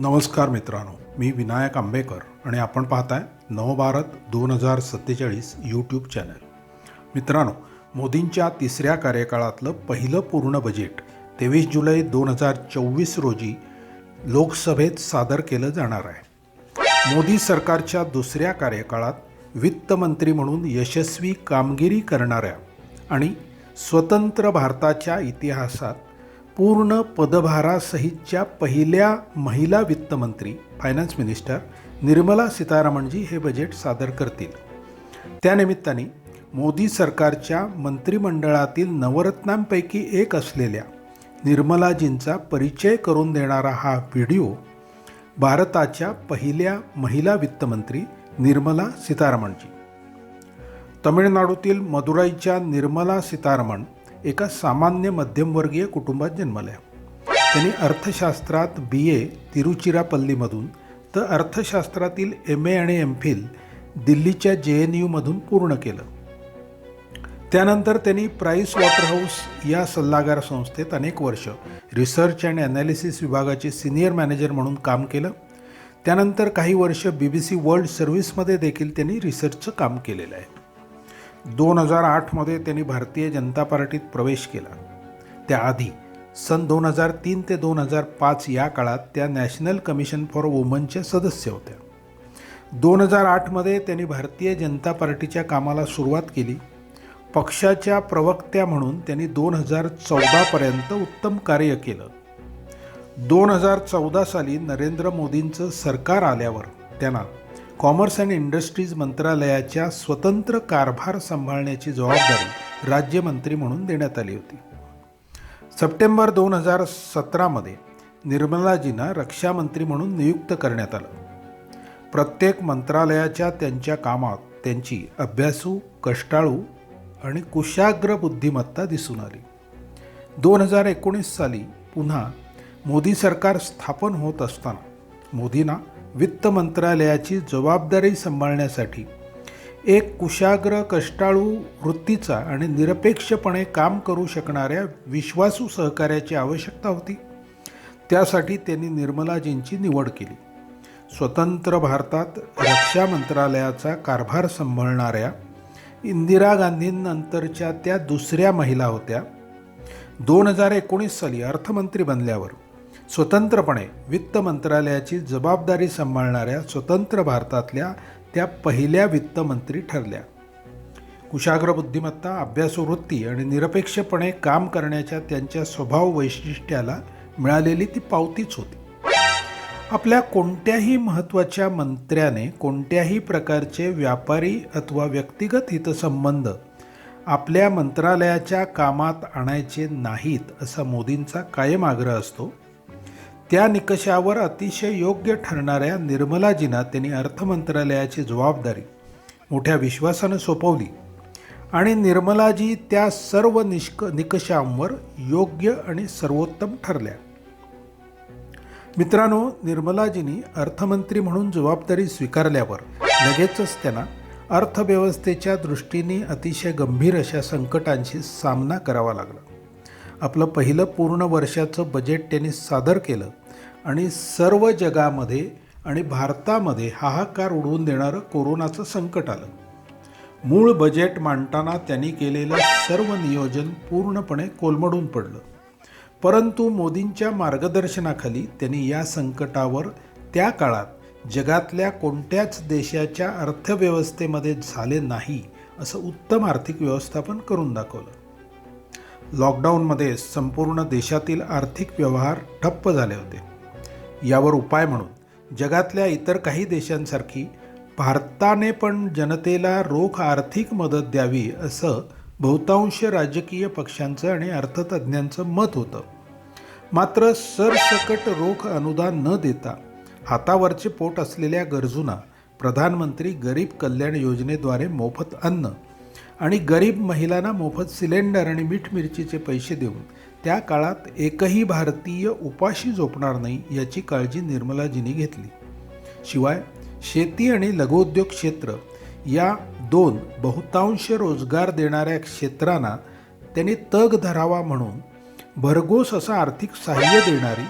नमस्कार मित्रांनो मी विनायक आंबेकर आणि आपण पाहताय नवभारत दोन हजार सत्तेचाळीस यूट्यूब चॅनल मित्रांनो मोदींच्या तिसऱ्या कार्यकाळातलं पहिलं पूर्ण बजेट तेवीस जुलै दोन हजार चोवीस रोजी लोकसभेत सादर केलं जाणार आहे. मोदी सरकारच्या दुसऱ्या कार्यकाळात वित्तमंत्री म्हणून यशस्वी कामगिरी करणाऱ्या आणि स्वतंत्र भारताच्या इतिहासात पूर्ण पदभारासहितच्या पहिल्या महिला वित्तमंत्री फायनान्स मिनिस्टर निर्मला सीतारामनजी हे बजेट सादर करतील. त्यानिमित्ताने मोदी सरकारच्या मंत्रिमंडळातील नवरत्नांपैकी एक असलेल्या निर्मलाजींचा परिचय करून देणारा हा व्हिडिओ भारताच्या पहिल्या महिला वित्तमंत्री निर्मला सीतारामनजी. तमिळनाडूतील मदुराईच्या निर्मला सीतारमण एका सामान्य मध्यमवर्गीय कुटुंबात जन्मल्या. त्यांनी अर्थशास्त्रात बी ए तिरुचिरापल्लीमधून तर अर्थशास्त्रातील एम ए आणि एम फिल दिल्लीच्या जे एन यूमधून पूर्ण केलं. त्यानंतर त्यांनी प्राईस वॉटरहाऊस या सल्लागार संस्थेत अनेक वर्ष रिसर्च अँड ॲनालिसिस विभागाचे सिनियर मॅनेजर म्हणून काम केलं. त्यानंतर काही वर्ष बी बी सी वर्ल्ड सर्व्हिसमध्ये देखील त्यांनी रिसर्चचं काम केलेलं आहे. दोन हजार आठमध्ये त्यांनी भारतीय जनता पार्टीत प्रवेश केला. त्याआधी सन दोन हजार तीन ते दोन हजार पाच या काळात त्या नॅशनल कमिशन फॉर वुमनच्या सदस्य होत्या. दोन हजार आठमध्ये त्यांनी भारतीय जनता पार्टीच्या कामाला सुरुवात केली. पक्षाच्या प्रवक्त्या म्हणून त्यांनी दोन हजार चौदापर्यंत उत्तम कार्य केलं. दोन हजार चौदा साली नरेंद्र मोदींचं सरकार आल्यावर त्यांना कॉमर्स अँड इंडस्ट्रीज मंत्रालयाच्या स्वतंत्र कारभार सांभाळण्याची जबाबदारी राज्यमंत्री म्हणून देण्यात आली होती. सप्टेंबर दोन हजार सतरामध्ये निर्मलाजींना रक्षामंत्री म्हणून नियुक्त करण्यात आलं. प्रत्येक मंत्रालयाच्या त्यांच्या कामात त्यांची अभ्यासू कष्टाळू आणि कुशाग्र बुद्धिमत्ता दिसून आली. दोन हजार एकोणीस साली पुन्हा मोदी सरकार स्थापन होत असताना मोदींना वित्त मंत्रालयाची जबाबदारी सांभाळण्यासाठी एक कुशाग्र कष्टाळू वृत्तीचा आणि निरपेक्षपणे काम करू शकणाऱ्या विश्वासू सहकार्याची आवश्यकता होती. त्यासाठी त्यांनी निर्मलाजींची निवड केली. स्वतंत्र भारतात रक्षा मंत्रालयाचा कारभार सांभाळणाऱ्या इंदिरा गांधींनंतरच्या त्या दुसऱ्या महिला होत्या. दोन हजार एकोणीस साली अर्थमंत्री बनल्यावर स्वतंत्रपणे वित्त मंत्रालयाची जबाबदारी सांभाळणाऱ्या स्वतंत्र भारतातल्या त्या पहिल्या वित्तमंत्री ठरल्या. कुशाग्र बुद्धिमत्ता अभ्यासवृत्ती आणि निरपेक्षपणे काम करण्याच्या त्यांच्या स्वभाव वैशिष्ट्याला मिळालेली ती पावतीच होती. आपल्या कोणत्याही महत्त्वाच्या मंत्र्याने कोणत्याही प्रकारचे व्यापारी अथवा व्यक्तिगत हितसंबंध आपल्या मंत्रालयाच्या कामात आणायचे नाहीत असा मोदींचा कायम आग्रह असतो. त्या निकषावर अतिशय योग्य ठरणाऱ्या निर्मलाजींना त्यांनी अर्थमंत्रालयाची जबाबदारी मोठ्या विश्वासानं सोपवली. आणि निर्मलाजी त्या सर्व निष्क निकषांवर योग्य आणि सर्वोत्तम ठरल्या. मित्रांनो निर्मलाजींनी अर्थमंत्री म्हणून जबाबदारी स्वीकारल्यावर लगेचच त्यांना अर्थव्यवस्थेच्या दृष्टीने अतिशय गंभीर अशा संकटांशी सामना करावा लागला. आपलं पहिलं पूर्ण वर्षाचं बजेट त्यांनी सादर केलं. आणि सर्व जगामध्ये आणि भारतामध्ये हाहाकार उडवून देणारं कोरोनाचं संकट आलं. मूळ बजेट मांडताना त्यांनी केलेलं सर्व नियोजन पूर्णपणे कोलमडून पडलं. परंतु मोदींच्या मार्गदर्शनाखाली त्यांनी या संकटावर त्या काळात जगातल्या कोणत्याच देशाच्या अर्थव्यवस्थेमध्ये झाले नाही असं उत्तम आर्थिक व्यवस्थापन करून दाखवलं. लॉकडाऊनमध्ये संपूर्ण देशातील आर्थिक व्यवहार ठप्प झाले होते. यावर उपाय म्हणून जगातल्या इतर काही देशांसारखी भारताने पण जनतेला रोख आर्थिक मदत द्यावी असं बहुतांश राजकीय पक्षांचं आणि अर्थतज्ज्ञांचं मत होतं. मात्र सरसकट रोख अनुदान न देता हातावरचे पोट असलेल्या गरजूंना प्रधानमंत्री गरीब कल्याण योजनेद्वारे मोफत अन्न आणि गरीब महिलांना मोफत सिलेंडर आणि मीठ मिरचीचे पैसे देऊन त्या काळात एकही भारतीय उपाशी झोपणार नाही याची काळजी निर्मलाजींनी घेतली. शिवाय शेती आणि लघुउद्योग क्षेत्र या दोन बहुतांश रोजगार देणाऱ्या क्षेत्रांना त्यांनी तग धरावा म्हणून भरघोस असं आर्थिक सहाय्य देणारी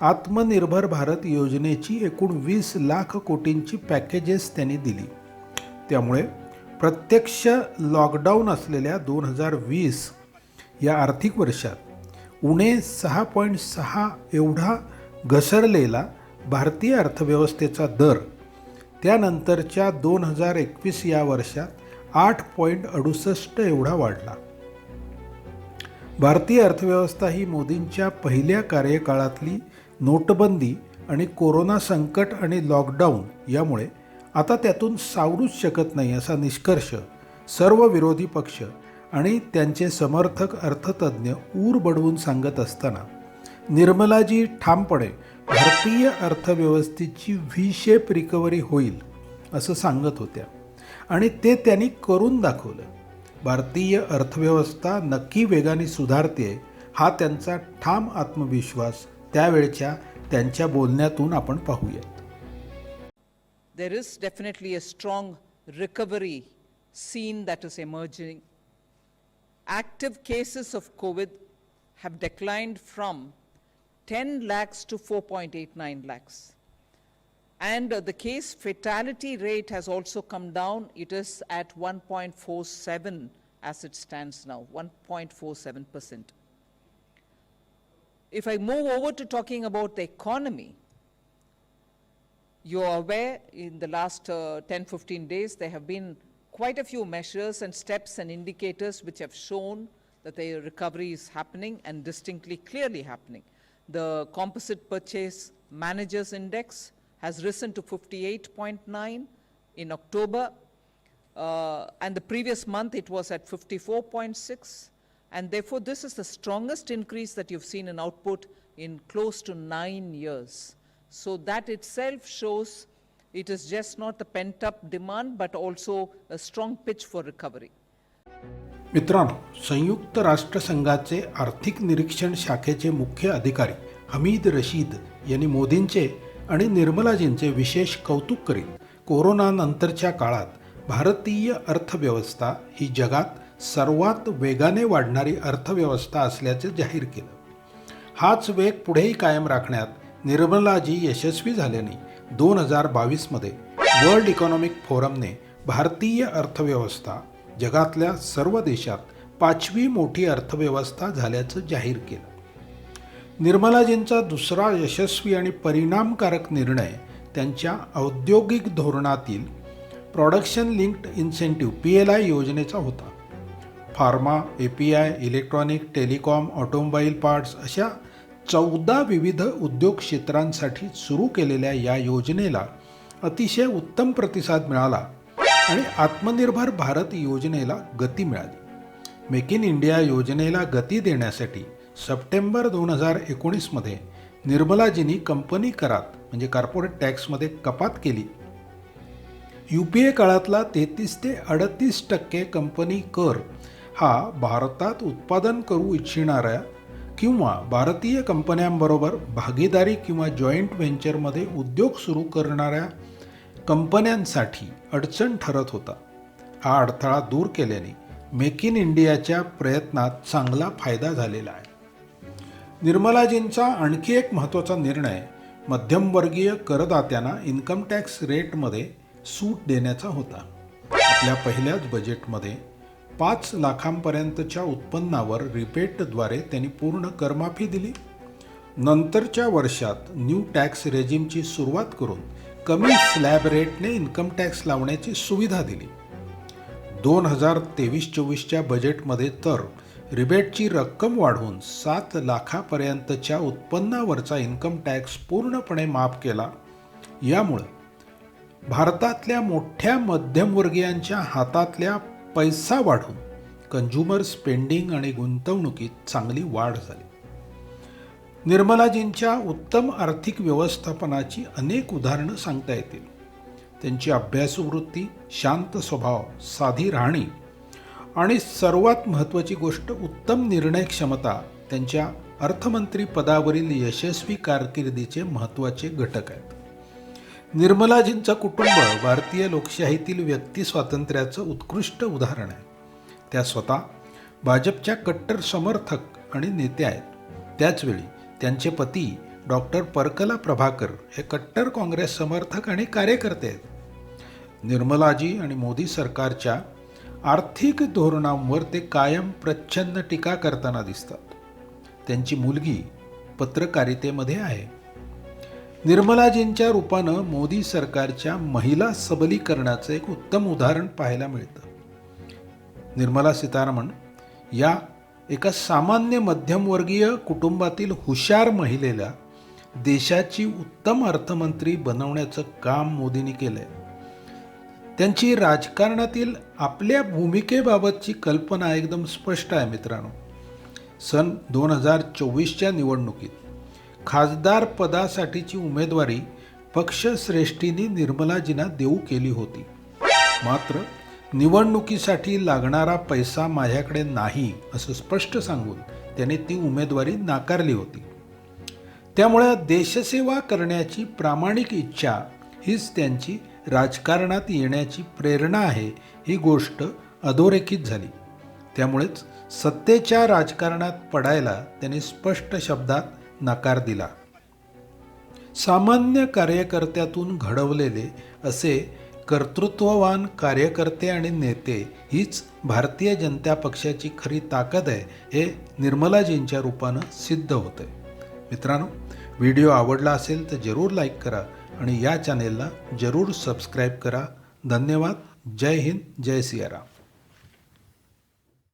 आत्मनिर्भर भारत योजनेची एकूण वीस लाख कोटींची पॅकेजेस त्यांनी दिली. त्यामुळे प्रत्यक्ष लॉकडाऊन असलेल्या दोन हजार वीस या आर्थिक वर्षात उणे सहा पॉईंट सहा एवढा घसरलेला भारतीय अर्थव्यवस्थेचा दर त्यानंतरच्या दोन हजार एकवीस या वर्षात आठ पॉईंट अडुसष्ट एवढा वाढला. भारतीय अर्थव्यवस्था ही मोदींच्या पहिल्या कार्यकाळातली नोटबंदी आणि कोरोना संकट आणि लॉकडाऊन यामुळे आता त्यातून सावरूच शकत नाही असा निष्कर्ष सर्व विरोधी पक्ष आणि त्यांचे समर्थक अर्थतज्ज्ञ ऊर बडवून सांगत असताना निर्मलाजी ठामपणे भारतीय अर्थव्यवस्थेची व्ही शेप रिकव्हरी होईल असं सांगत होत्या. आणि ते त्यांनी करून दाखवलं. भारतीय अर्थव्यवस्था नक्की वेगाने सुधारते हा त्यांचा ठाम आत्मविश्वास त्यावेळच्या त्यांच्या बोलण्यातून आपण पाहूयात there is definitely a strong recovery scene that is emerging. Active cases of COVID have declined from 10 lakhs to 4.89 lakhs. And uh, the case fatality rate has also come down. It is at 1.47 as it stands now, 1.47%. If I move over to talking about the economy, you are aware in the last uh, 10 15 days there have been quite a few measures and steps and indicators which have shown that the recovery is happening and distinctly clearly happening. The composite purchase managers index has risen to 58.9 in October uh, and the previous month it was at 54.6 and therefore this is the strongest increase that you've seen in output in close to 9 years. So that itself shows it is just not the pent up demand but also a strong pitch for recovery. मित्रांनो संयुक्त राष्ट्रसंघाचे आर्थिक निरीक्षण शाखेचे मुख्य अधिकारी हमीद रशीद यांनी मोदींचे आणि निर्मलाजींचे विशेष कौतुक करीत कोरोनानंतरच्या काळात भारतीय अर्थव्यवस्था ही जगात सर्वात वेगाने वाढणारी अर्थव्यवस्था असल्याचे जाहीर केलं हाच वेग पुढेही कायम राखण्यात निर्मलाजी यशस्वी झाल्याने दोन हजार बावीसमध्ये वर्ल्ड इकॉनॉमिक फोरमने भारतीय अर्थव्यवस्था जगातल्या सर्व देशात पाचवी मोठी अर्थव्यवस्था झाल्याचं जाहीर केलं. निर्मलाजींचा दुसरा यशस्वी आणि परिणामकारक निर्णय त्यांच्या औद्योगिक धोरणातील production linked incentive P L I योजनेचा होता. Pharma A P I electronic telecom automobile parts अशा चौदा विविध उद्योग क्षेत्रांसाठी सुरू केलेल्या या योजनेला अतिशय उत्तम प्रतिसाद मिळाला आणि आत्मनिर्भर भारत योजनेला गती मिळाली. मेक इन इंडिया योजनेला गती देण्यासाठी सप्टेंबर दोन हजार एकोणीसमध्ये निर्मलाजींनी कंपनी करात म्हणजे कॉर्पोरेट टॅक्समध्ये कपात केली. यू पी ए काळातला तेहतीस ते अडतीस टक्के कंपनी कर हा भारतात उत्पादन करू इच्छिणाऱ्या किंवा भारतीय कंपन्यांबरोबर भागीदारी किंवा जॉईंट व्हेंचरमध्ये उद्योग सुरू करणाऱ्या कंपन्यांसाठी अडचण ठरत होता. हा अडथळा दूर केल्याने मेक इन इंडियाच्या प्रयत्नात चांगला फायदा झालेला आहे. निर्मलाजींचा आणखी एक महत्त्वाचा निर्णय मध्यमवर्गीय करदात्यांना इन्कम टॅक्स रेटमध्ये सूट देण्याचा होता. आपल्या पहिल्याच बजेटमध्ये पाच लाखांपर्यंतच्या उत्पन्नावर रिपेटद्वारे त्यांनी पूर्ण करमाफी दिली. नंतरच्या वर्षात न्यू टॅक्स रेजिमची सुरुवात करून कमी स्लॅब रेटने इन्कम टॅक्स लावण्याची सुविधा दिली. दोन हजार तेवीस चोवीसच्या बजेटमध्ये तर रिबेटची रक्कम वाढवून सात लाखापर्यंतच्या उत्पन्नावरचा इन्कम टॅक्स पूर्णपणे माफ केला. यामुळं भारतातल्या मोठ्या मध्यमवर्गीयांच्या हातातल्या पैसा वाढून कंझ्युमर स्पेंडिंग आणि गुंतवणुकीत चांगली वाढ झाली. निर्मलाजींच्या उत्तम आर्थिक व्यवस्थापनाची अनेक उदाहरणं सांगता येतील. त्यांची अभ्यासवृत्ती शांत स्वभाव साधी राहणी आणि सर्वात महत्त्वाची गोष्ट उत्तम निर्णय क्षमता त्यांच्या अर्थमंत्री पदावरील यशस्वी कारकिर्दीचे महत्त्वाचे घटक आहेत. निर्मलाजींचं कुटुंब भारतीय लोकशाहीतील व्यक्ती स्वातंत्र्याचं उत्कृष्ट उदाहरण आहे. त्या स्वतः भाजपच्या कट्टर समर्थक आणि नेते आहेत. त्याचवेळी त्यांचे पती डॉक्टर परकला प्रभाकर हे कट्टर काँग्रेस समर्थक आणि कार्यकर्ते आहेत. निर्मलाजी आणि मोदी सरकारच्या आर्थिक धोरणांवर ते कायम प्रच्छन्न टीका करताना दिसतात. त्यांची मुलगी पत्रकारितेमध्ये आहे. निर्मलाजींच्या रूपानं मोदी सरकारच्या महिला सबलीकरणाचं एक उत्तम उदाहरण पाहायला मिळतं. निर्मला सीतारामन या एका सामान्य मध्यमवर्गीय कुटुंबातील हुशार महिलेला देशाची उत्तम अर्थमंत्री बनवण्याचं काम मोदींनी केलंय. त्यांची राजकारणातील आपल्या भूमिकेबाबतची कल्पना एकदम स्पष्ट आहे मित्रांनो. सन दोन हजार चोवीसच्या निवडणुकीत खासदार पदासाठीची उमेदवारी पक्षश्रेष्ठींनी निर्मलाजींना देऊ केली होती. मात्र निवडणुकीसाठी लागणारा पैसा माझ्याकडे नाही असं स्पष्ट सांगून त्याने ती उमेदवारी नाकारली होती. त्यामुळे देशसेवा करण्याची प्रामाणिक इच्छा हीच त्यांची राजकारणात येण्याची प्रेरणा आहे ही गोष्ट अधोरेखित झाली. त्यामुळेच सत्तेच्या राजकारणात पडायला त्यांनी स्पष्ट शब्दात नकार दिला. सामान्य कार्यकर्त्यातून घडवलेले असे कर्तृत्ववान कार्यकर्ते आणि नेते हीच भारतीय जनता पक्षाची खरी ताकद आहे हे निर्मलाजींच्या रूपानं सिद्ध होतं मित्रांनो व्हिडिओ आवडला असेल तर जरूर लाईक करा आणि या चॅनेलला जरूर सबस्क्राईब करा. धन्यवाद. जय हिंद. जय सियाराम.